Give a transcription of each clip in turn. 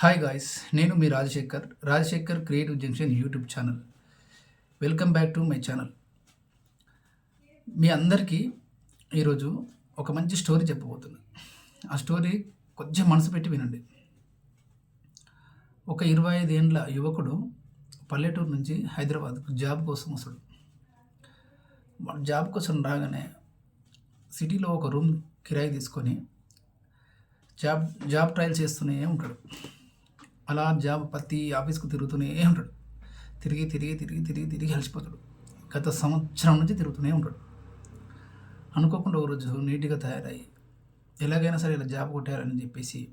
Hi guys నేను మీ Rajasekhar Rajasekhar creative junction YouTube channel welcome back to my channel మీ అందరికీ ఈరోజు ఒక మంచి స్టోరీ చెప్పబోతున్నా ఆ స్టోరీ కొంచెం మనసు పెట్టి వినండి. ఒక ఇరవై ఐదేండ్ల యువకుడు పల్లెటూరు నుంచి హైదరాబాద్కు జాబ్ కోసం వస్తాడు. జాబ్ కోసం రాగానే సిటీలో ఒక రూమ్ కిరాయి తీసుకొని జాబ్ జాబ్ ట్రయల్ చేస్తూనే ఉంటాడు. అలా జాబ్ ప్రతి ఆఫీస్కు తిరుగుతూనే ఉంటాడు. తిరిగి తిరిగి తిరిగి తిరిగి తిరిగి అలసిపోతాడు. గత సంవత్సరం నుంచి తిరుగుతూనే ఉంటాడు. అనుకోకుండా ఒకరోజు నీట్గా తయారయ్యి ఎలాగైనా సరే ఇలా జాబ్ కొట్టారని చెప్పేసి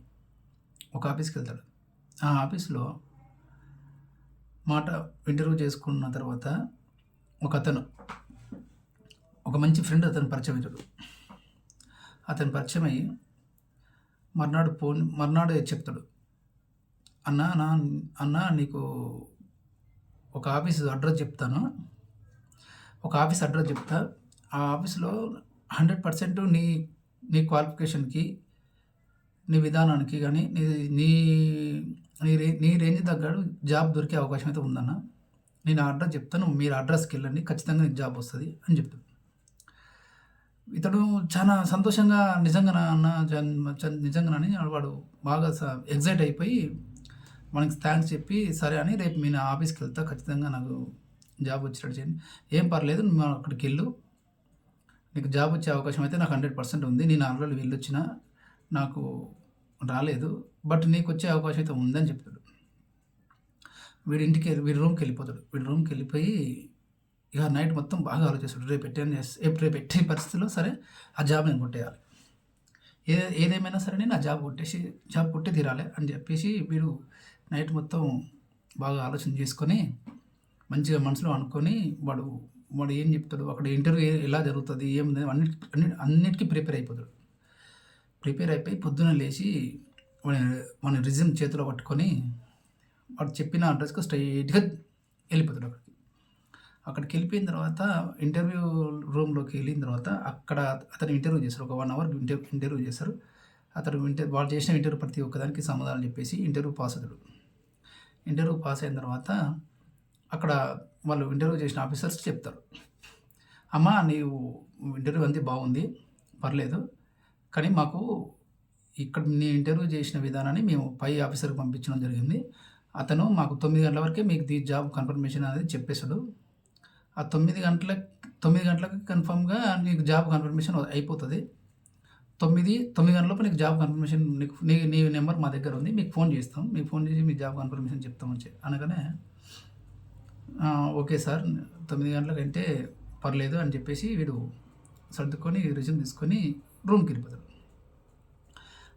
ఒక ఆఫీస్కి వెళ్తాడు. ఆ ఆఫీస్లో మాట ఇంటర్వ్యూ చేసుకున్న తర్వాత ఒక అతను ఒక మంచి ఫ్రెండ్ అతను పరిచయం అవుతాడు. అతను పరిచయం అయ్యి మర్నాడు ఫోన్ మర్నాడు చెప్తాడు. అన్న నా అన్న నీకు ఒక ఆఫీస్ అడ్రస్ చెప్తాను. ఒక ఆఫీస్ అడ్రస్ చెప్తా. ఆ ఆఫీస్లో హండ్రెడ్ పర్సెంట్ నీ నీ క్వాలిఫికేషన్కి నీ విధానానికి కానీ నీ నీ నీ రే నీ రేంజ్ తగ్గట్టు జాబ్ దొరికే అవకాశం అయితే ఉందన్న. నేను అడ్రస్ చెప్తాను. మీరు అడ్రస్కి వెళ్ళండి. ఖచ్చితంగా నీకు జాబ్ వస్తుంది అని చెప్తాను ఇతడు చాలా సంతోషంగా నిజంగా అన్న నిజంగానని వాడు బాగా ఎగ్జైట్ అయిపోయి మనకి థ్యాంక్స్ చెప్పి సరే అని రేపు నేను ఆఫీస్కి వెళ్తా ఖచ్చితంగా నాకు జాబ్ వచ్చేటట్టు చేయండి. ఏం పర్లేదు నువ్వు అక్కడికి వెళ్ళు. నీకు జాబ్ వచ్చే అవకాశం అయితే నాకు హండ్రెడ్ పర్సెంట్ ఉంది. నేను ఆల్రెడీ వెళ్ళొచ్చిన నాకు రాలేదు. బట్ నీకు వచ్చే అవకాశం అయితే ఉందని చెప్తాడు. వీడి ఇంటికి వీడి రూమ్కి వెళ్ళిపోతాడు. వీడి రూమ్కి వెళ్ళిపోయి ఇక నైట్ మొత్తం బాగా ఆలోచిస్తాడు. రేపు పెట్టాను రేపు పెట్టే పరిస్థితిలో సరే ఆ జాబ్ నేను కొట్టేయాలి. ఏ ఏదేమైనా సరే నేను ఆ జాబ్ కొట్టేసి జాబ్ కొట్టే తీరాలి అని చెప్పేసి వీడు నైట్ మొత్తం బాగా ఆలోచన చేసుకొని మంచిగా మనసులో అనుకొని వాడు వాడు ఏం చెప్తాడు అక్కడ ఇంటర్వ్యూ ఎలా జరుగుతుంది ఏం అన్నిటి అన్ని అన్నిటికీ ప్రిపేర్ అయిపోతాడు. ప్రిపేర్ అయిపోయి పొద్దున లేచి వాడి మన రిజ్యూమ్ చేతిలో పట్టుకొని వాడు చెప్పిన అడ్రస్కి స్ట్రైట్గా వెళ్ళిపోతాడు అక్కడికి. అక్కడికి వెళ్ళిపోయిన తర్వాత ఇంటర్వ్యూ రూమ్లోకి వెళ్ళిన తర్వాత అక్కడ అతను ఇంటర్వ్యూ చేస్తారు ఒక వన్ అవర్ ఇంటర్వ్యూ ఇంటర్వ్యూ చేస్తారు అతను ఇంటర్ వాళ్ళు చేసిన ఇంటర్వ్యూ ప్రతి ఒక్కదానికి సమాధానం చెప్పేసి ఇంటర్వ్యూ పాస్ అవుతాడు. ఇంటర్వ్యూ పాస్ అయిన తర్వాత అక్కడ వాళ్ళు ఇంటర్వ్యూ చేసిన ఆఫీసర్స్ చెప్తారు. అమ్మ నీవు ఇంటర్వ్యూ అంది బాగుంది పర్లేదు కానీ మాకు ఇక్కడ నీ ఇంటర్వ్యూ చేసిన విధానాన్ని మేము పై ఆఫీసర్కి పంపించడం జరిగింది. అతను మాకు తొమ్మిది గంటల వరకే మీకు దీ జాబ్ కన్ఫర్మేషన్ అనేది చెప్పేశాడు. ఆ తొమ్మిది గంటల తొమ్మిది గంటలకు కన్ఫర్మ్గా నీకు జాబ్ కన్ఫర్మేషన్ అయిపోతుంది. తొమ్మిది తొమ్మిది గంటలలోపు నీకు జాబ్ కన్ఫర్మేషన్ నీకు నీ నీ నెంబర్ మా దగ్గర ఉంది. మీకు ఫోన్ చేస్తాం. మీకు ఫోన్ చేసి మీ జాబ్ కన్ఫర్మేషన్ చెప్తామని చెప్పి అనగానే ఓకే సార్. తొమ్మిది గంటలకు అంటే పర్లేదు అని చెప్పేసి వీడు సర్దుకొని రిజ్యూమ్ తీసుకొని రూమ్కి వెళ్ళిపోతాడు.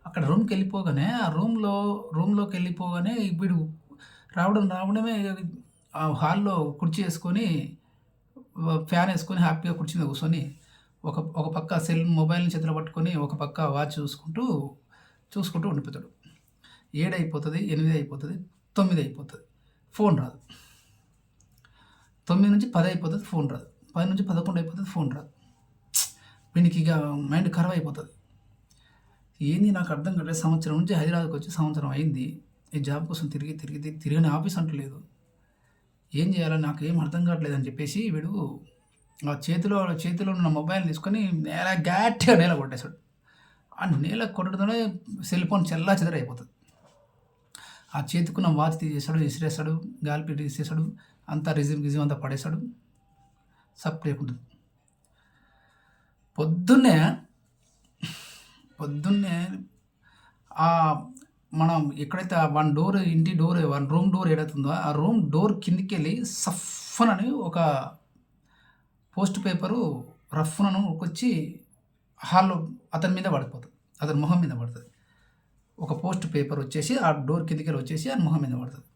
అక్కడ రూమ్కి వెళ్ళిపోగానే ఆ రూమ్లో రూమ్లోకి వెళ్ళిపోగానే వీడు రావడం రావడమే ఆ హాల్లో కుర్చీ వేసుకొని ఫ్యాన్ వేసుకొని హ్యాపీగా కూర్చుని కూర్చొని ఒక ఒక పక్క సెల్ మొబైల్ని చేతిలో పట్టుకొని ఒక పక్క వాచ్ చూసుకుంటూ చూసుకుంటూ ఉండిపోతాడు. ఏడు అయిపోతుంది ఎనిమిది అయిపోతుంది తొమ్మిది అయిపోతుంది. ఫోన్ రాదు. తొమ్మిది నుంచి పది అయిపోతుంది ఫోన్ రాదు. పది నుంచి పదకొండు అయిపోతుంది ఫోన్ రాదు. వీనికి ఇక మైండ్ ఖరాబ్ అయిపోతుంది. ఏంది నాకు అర్థం కాలేదు సంవత్సరం నుంచి హైదరాబాద్కి వచ్చి సంవత్సరం అయింది. ఈ జాబ్ కోసం తిరిగి తిరిగి తిరిగి తిరిగిన ఆఫీస్ అంటలేదు. ఏం చేయాలో నాకు ఏం అర్థం కావట్లేదు అని చెప్పేసి వీడు ఆ చేతిలో చేతిలో ఉన్న మొబైల్ తీసుకొని నేల గట్టిగా నేల కొట్టేశాడు. ఆ నేల కొట్టడంతోనే సెల్ ఫోన్ చెల్లా చెదరైపోతుంది ఆ చేతికున్న వాచ్ తీసేసాడు విసిరేస్తాడు గాలిపీటి తీసేసాడు అంతా రిజిమ్ గిజిమ్ అంతా పడేశాడు. సప్ ఉంటుంది. పొద్దున్నే పొద్దున్నే ఆ మనం ఎక్కడైతే వన్ డోర్ ఇంటి డోర్ వన్ రూమ్ డోర్ ఏదైతుందో ఆ రూమ్ డోర్ కిందికి వెళ్ళి సఫన్ అని ఒక పోస్ట్ పేపరు రఫ్నను వచ్చి హాల్లో అతని మీద పడిపోతుంది. అతని మొహం మీద పడుతుంది. ఒక పోస్ట్ పేపర్ వచ్చేసి ఆ డోర్ కిందికి వచ్చేసి ఆ మొహం మీద పడుతుంది.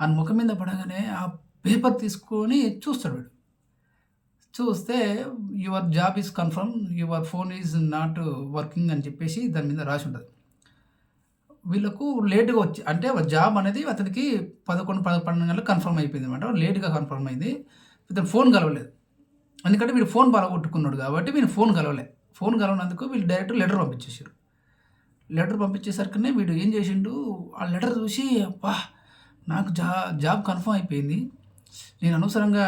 ఆ ముఖం మీద పడగానే ఆ పేపర్ తీసుకొని చూస్తాడు వీడు. చూస్తే your job is confirm your phone is not working అని చెప్పేసి దాని మీద రాసి ఉంటుంది. వీళ్ళకు లేటుగా వచ్చి అంటే జాబ్ అనేది అతనికి పదకొండు పదకొండు పన్నెండు గంటలకు కన్ఫర్మ్ అయిపోయింది అనమాట లేటుగా కన్ఫర్మ్ అయింది. ఇతను ఫోన్ కలవలేదు. ఎందుకంటే వీడు ఫోన్ బాగా కొట్టుకున్నాడు కాబట్టి వీళ్ళు ఫోన్ కలవలే. ఫోన్ కలవనందుకు వీళ్ళు డైరెక్ట్ లెటర్ పంపించేసారు లెటర్ పంపించేసరికనే వీడు ఏం చేసిండు? ఆ లెటర్ చూసి అబ్బా నాకు జా జాబ్ కన్ఫర్మ్ అయిపోయింది. నేను అనవసరంగా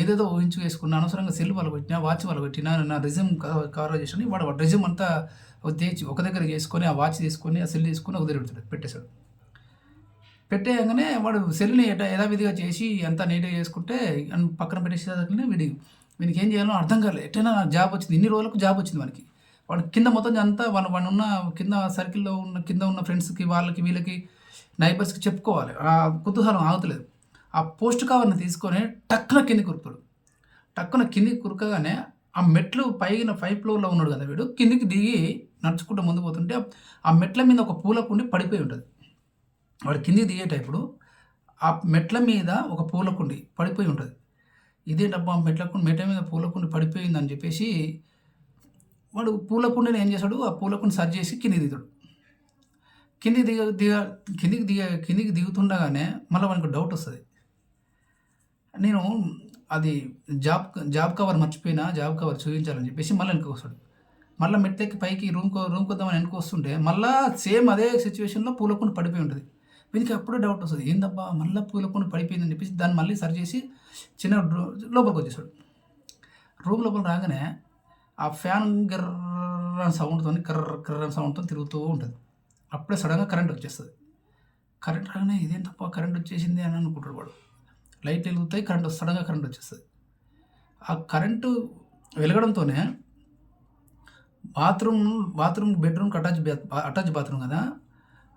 ఏదేదో ఊహించు వేసుకున్నా అనవసరంగా సెల్ వాళ్ళు పెట్టినా వాచ్ వాళ్ళు పెట్టినా నా రెజ్యూమ్ కవర్ చేసాను వాడు రెజ్యూమ్ అంతా తెచ్చి ఒక దగ్గర చేసుకొని ఆ వాచ్ తీసుకొని ఆ సెల్ తీసుకొని ఒక దగ్గర పెడతాడు పెట్టేశాడు. పెట్టేయగానే వాడు సెల్ని ఎట యథావిధిగా చేసి అంతా నీట్గా చేసుకుంటే పక్కన పెట్టేసేదాకనే వీడి వీనికి ఏం చేయాలో అర్థం కాలేదు ఎట్టైనా జాబ్ వచ్చింది. ఇన్ని రోజులకు జాబ్ వచ్చింది మనకి వాడు కింద మొత్తం అంతా వాళ్ళు వాడు ఉన్న కింద సర్కిల్లో ఉన్న కింద ఉన్న ఫ్రెండ్స్కి వాళ్ళకి వీళ్ళకి నైబర్స్కి చెప్పుకోవాలి. ఆ కుతూహలం ఆగుతలేదు. ఆ పోస్ట్ కవర్ని తీసుకొని టక్కున కింది కురుకుతాడు. టక్కున కిందికి కురకగానే ఆ మెట్లు పైన ఫైవ్ ఫ్లోర్లో ఉన్నాడు కదా వీడు. కిందికి దిగి నడుచుకుంటూ ముందు పోతుంటే ఆ మెట్ల మీద ఒక పూలకుండి పడిపోయి ఉంటుంది. వాడు కిందికి దిగేటప్పుడు ఆ మెట్ల మీద ఒక పూలకుండి పడిపోయి ఉంటుంది. ఇదేంటబ్బా మెట్లకుండి మెట్ల మీద పూలకుండి పడిపోయింది అని చెప్పేసి వాడు పూలకుండిని ఏం చేశాడు ఆ పూలకుండి సర్జ్ చేసి కిందికి దిగుతాడు. కిందికి దిగ దిగ కిందికి దిగ కిందికి దిగుతుండగానే మళ్ళీ వానికి డౌట్ వస్తుంది. నేను అది జాబ్ జాబ్ కవర్ మర్చిపోయినా జాబ్ కవర్ చూపించాలని చెప్పేసి మళ్ళీ వెనక్కి వస్తాడు. మళ్ళీ మెట్లెక్కి పైకి రూమ్ రూమ్కి వద్దామని వెనక్కి వస్తుంటే మళ్ళీ సేమ్ అదే సిచ్యువేషన్లో పూలకుండి పడిపోయి ఉంటుంది. వీనికి అప్పుడే డౌట్ వస్తుంది. ఏందబ్బా మళ్ళీ పూల కొన్ని పడిపోయిందని చెప్పేసి దాన్ని మళ్ళీ సరి చేసి చిన్న లోపలికి వచ్చేసాడు. రూమ్ లోపల రాగానే ఆ ఫ్యాన్ గర్ర సౌండ్తో కర్ర కర్ర సౌండ్తో తిరుగుతూ ఉంటుంది అప్పుడే సడన్గా కరెంట్ వచ్చేస్తుంది కరెంట్ రాగానే ఇదేం తప్ప కరెంట్ వచ్చేసింది అని అనుకుంటాడు వాడు లైట్ వెలుగుతాయి కరెంట్ సడన్గా కరెంట్ వచ్చేస్తుంది ఆ కరెంటు వెలగడంతోనే బాత్రూమ్ బాత్రూమ్ బెడ్రూమ్కి అటాచ్ అటాచ్ బాత్రూమ్ కదా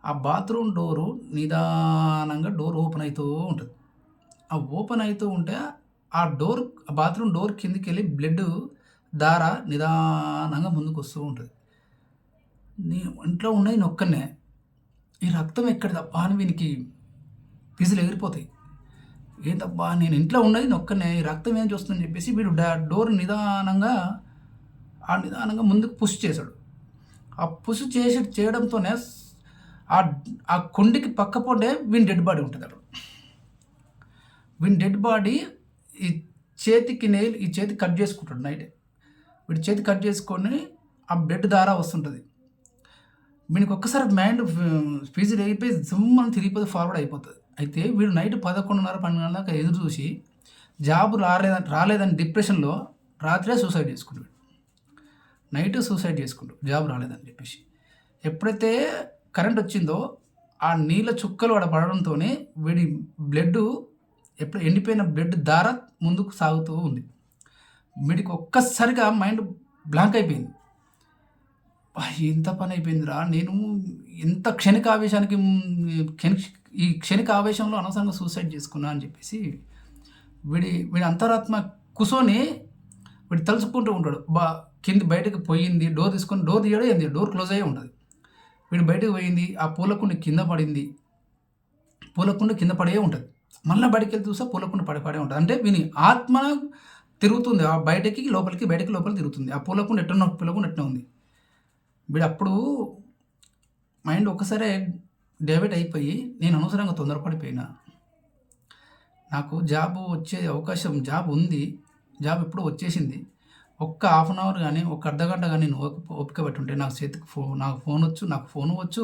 ఆ బాత్రూమ్ డోరు నిదానంగా డోర్ ఓపెన్ అవుతూ ఉంటుంది. ఆ ఓపెన్ అవుతూ ఉంటే ఆ డోర్ ఆ బాత్రూమ్ డోర్ కిందికి వెళ్ళి బ్లడ్ దార నిదానంగా ముందుకు వస్తూ ఉంటుంది. నీ ఇంట్లో ఉన్నది నొక్కనే. ఈ రక్తం ఎక్కడ తప్ప అని వీనికి పిజులు ఎగిరిపోతాయి. ఏం తప్ప నేను ఇంట్లో ఉన్నది నొక్కనే ఈ రక్తం ఏం చూస్తుందని చెప్పేసి వీడు డా డోర్ నిదానంగా ఆ నిదానంగా ముందుకు పుష్ చేశాడు. ఆ పుష్ చేసి చేయడంతోనే ఆ ఆ కొండకి పక్క పొండే వీని డెడ్ బాడీ ఉంటుంది అక్కడ. వీని డెడ్ బాడీ ఈ చేతికి నెయిల్ ఈ చేతి కట్ చేసుకుంటాడు నైట్ వీడి చేతి కట్ చేసుకొని ఆ బ్లడ్ దారా వస్తుంటుంది. వీనికి ఒక్కసారి మైండ్ ఫీజు అయిపోయి జుమ్ తిరిగిపోతే ఫార్వర్డ్ అయిపోతుంది. అయితే వీడు నైట్ పదకొండున్నర పన్నెండు దాకా ఎదురు చూసి జాబ్ రాలేదని రాలేదని డిప్రెషన్లో రాత్రే సూసైడ్ చేసుకుంటాడు నైట్ సూసైడ్ చేసుకుంటాడు. జాబ్ రాలేదని చెప్పేసి. ఎప్పుడైతే కరెంట్ వచ్చిందో ఆ నీళ్ళ చుక్కలు వాడు పడడంతోనే వీడి బ్లడ్ ఎప్పుడు ఎండిపోయిన బ్లడ్ దార ముందుకు సాగుతూ ఉంది. వీడికి ఒక్కసారిగా మైండ్ బ్లాంక్ అయిపోయింది. ఎంత పని అయిపోయిందిరా. నేను ఎంత క్షణిక ఆవేశానికి ఈ క్షణిక ఆవేశంలో అనవసరంగా సూసైడ్ చేసుకున్నా అని చెప్పేసి వీడి వీడి అంతరాత్మ కూర్చొని వీడు తలుచుకుంటూ ఉంటాడు. బా కింది బయటకు పోయింది. డోర్ తీసుకొని డోర్ తీయడం ఏంది? డోర్ క్లోజ్ అయ్యే ఉంటుంది. వీడు బయటకు పోయింది ఆ పూలకుండి కింద పడింది. పూలకుండి కింద పడే ఉంటుంది. మళ్ళీ బయటకు వెళ్తే చూస్తే పూలకుండి పడి పడే ఉంటుంది. అంటే వీని ఆత్మ తిరుగుతుంది ఆ బయటకి లోపలికి బయటకి లోపలికి తిరుగుతుంది. ఆ పూలకుండి ఎట్టున్న పూలకుండ ఎట్లా ఉంది? వీడు అప్పుడు మైండ్ ఒకసారి డైవర్ట్ అయిపోయి నేను అనవసరంగా తొందరపడిపోయినా. నాకు జాబ్ వచ్చే అవకాశం జాబ్ ఉంది. జాబ్ ఎప్పుడు వచ్చేసింది. ఒక్క హాఫ్ అన్ అవర్ కానీ ఒక అర్ధ గంట కానీ నేను ఓపిక ఓపిక పెట్టుంటే నాకు చేతికి ఫో నాకు ఫోన్ వచ్చు నాకు ఫోన్ వచ్చు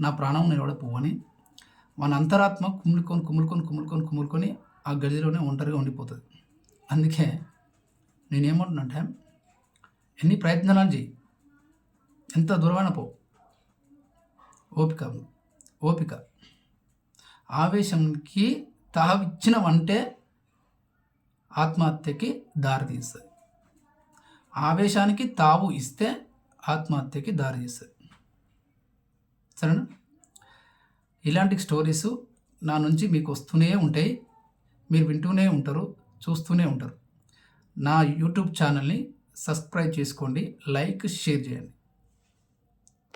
నా ప్రాణం నేను కూడా పోవని మన అంతరాత్మ కుమ్ములుకొని కుమ్ములుకొని కుమ్ములుకొని కుమ్ములుకొని ఆ గదిలోనే ఒంటరిగా ఉండిపోతుంది. అందుకే నేనేమంటున్నానంటే ఎన్ని ప్రయత్నాలు చేయి. ఎంత దూరమైన పో. ఓపిక ఓపిక. ఆవేశంకి తావిచ్చినవంటే ఆత్మహత్యకి దారి తీస్తుంది ఆవేశానికి తావు ఇస్తే ఆత్మహత్యకి దారి తీస్తుంది. సరేనా? ఇలాంటి స్టోరీస్ నా నుంచి మీకు వస్తూనే ఉంటాయి. మీరు వింటూనే ఉంటారు చూస్తూనే ఉంటారు. నా యూట్యూబ్ ఛానల్ని సబ్స్క్రైబ్ చేసుకోండి లైక్ షేర్ చేయండి.